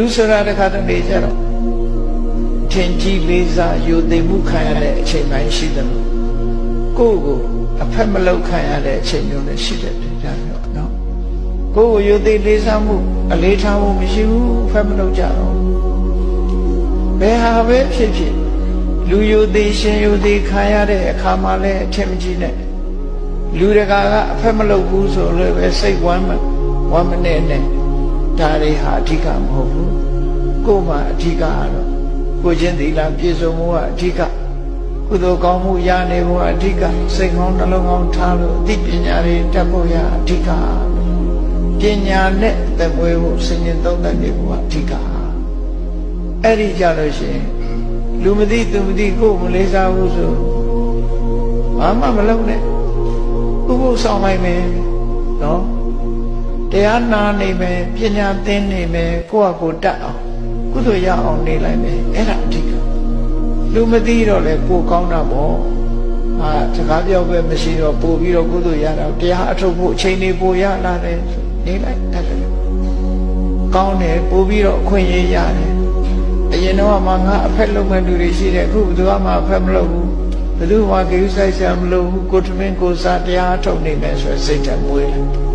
လူဆိုတာတစ်ခါတလေကျတော့ထင်ကြီးလေးစားယူသိမှုခံရတဲ့အချိန်ပိုင်းရှိတယ်လို့ကိုယ့်ကိုအဖက်မလောက်ခံရတဲ့အချိန်မျိုးလည်းရှိတယ်တဲ့ဒါမျိုးနော်ကိုယ့်ကိုယူသိလေးစားမှုအလေးထားမှုမရှိဘူးအဖက်မလောက်ကြတော့ဘယ်ဟာပဲဖြစ်ဖြစ်လူယူသိရှင်ယူသိခံရတဲ့အခါမှလည်းအထင်မကြီးနဲ့လူတကာကအဖက်မလောက်ဘူးဆိုလို့ပဲစိတ်ဝမ်းမဝမ်းမနဲ့နဲ့ ဒါတွေဟာအဓိကမဟုတ်ဘူးကိုယ်မှအဓိကကတော့ကိုချင်းသီလပြည့်စုံမှုကအဓိကကုသိုလ်ကောင်းမှုရနေဖို့အဓိကစိတ်ကောင်းနှလုံးကောင်းထားလို့အသိပညာတွေတက်ဖို့ရအဓိကပညာနဲ့သက်မွေးဖို့စဉ်းကျင်သုံးသပ်နေဖို့အဓိကအဲ့ဒီကြလို့ရှိရင်လူမသိသူမသိကိုယ်မလေးစားဘူးဆိုဘာမှမလုပ်နဲ့ဥပုသ်ဆောင်လိုက်မယ်နော် တရားနာနေမယ်ပညာသင်နေမယ်ကိုယ့်အကိုယ်တတ်အောင်ကုသိုလ်ရအောင်နေလိုက်မယ်အဲ့ဒါအဓိကလူမသိတော့လေကိုယ်ကောင်းတာပေါ့ဟာစကားပြောပဲမရှိတော့ပို့ပြီးတော့ကုသိုလ်ရတာတရားအထုတ်ဖို့အချိန်လေးပို့ရလာတယ်ဆိုနေလိုက်အဲ့ဒါလေကောင်းတယ်ပို့ပြီးတော့အခွင့်အရေးရတယ်အရင်တော့မှငါအဖက်လုံးမဲ့လူတွေရှိတယ်အခုဘယ်သူမှအဖက်မလုပ်ဘူးဘယ်သူမှကိစ္စဆိုင်ဆရာမလုပ်ဘူးကိုထမင်းကိုစားတရားအထုတ်နေမယ်ဆိုစိတ်ဓာတ်မွေးတယ်